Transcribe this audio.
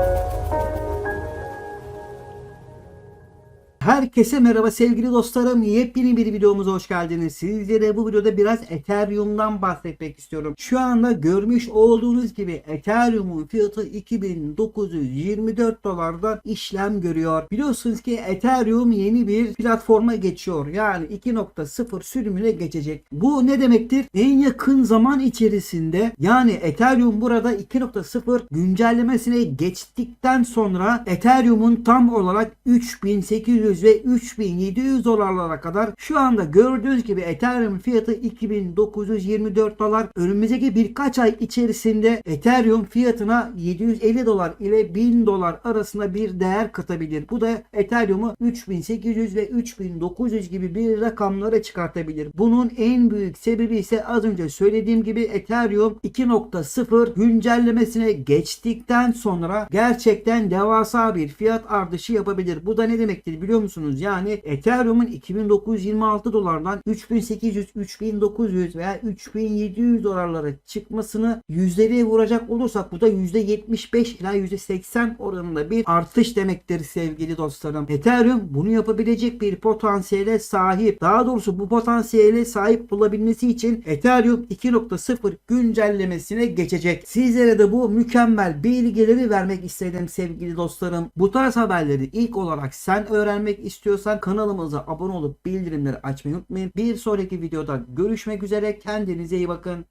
thank you Herkese merhaba sevgili dostlarım. Yepyeni bir videomuza hoş geldiniz. Sizlere bu videoda biraz Ethereum'dan bahsetmek istiyorum. Şu anda görmüş olduğunuz gibi Ethereum'un fiyatı 2924 dolardan işlem görüyor. Biliyorsunuz ki Ethereum yeni bir platforma geçiyor. Yani 2.0 sürümüne geçecek. Bu ne demektir? En yakın zaman içerisinde yani Ethereum burada 2.0 güncellemesine geçtikten sonra Ethereum'un tam olarak 3800 ve 3700 dolarlara kadar şu anda gördüğünüz gibi Ethereum fiyatı 2924 dolar. Önümüzdeki birkaç ay içerisinde Ethereum fiyatına 750 dolar ile 1000 dolar arasında bir değer katabilir. Bu da Ethereum'u 3800 ve 3900 gibi bir rakamlara çıkartabilir. Bunun en büyük sebebi ise az önce söylediğim gibi Ethereum 2.0 güncellemesine geçtikten sonra gerçekten devasa bir fiyat artışı yapabilir. Bu da ne demektir biliyor musunuz? Yani Ethereum'un 2926 dolardan 3800, 3900 veya 3700 dolarlara çıkmasını yüzdeliğe vuracak olursak bu da %75 ila %80 oranında bir artış demektir sevgili dostlarım. Ethereum bunu yapabilecek bir potansiyele sahip. Daha doğrusu bu potansiyele sahip olabilmesi için Ethereum 2.0 güncellemesine geçecek. Sizlere de bu mükemmel bilgileri vermek istedim sevgili dostlarım. Bu tarz haberleri ilk olarak sen öğrenmek istiyorsan kanalımıza abone olup bildirimleri açmayı unutmayın. Bir sonraki videoda görüşmek üzere. Kendinize iyi bakın.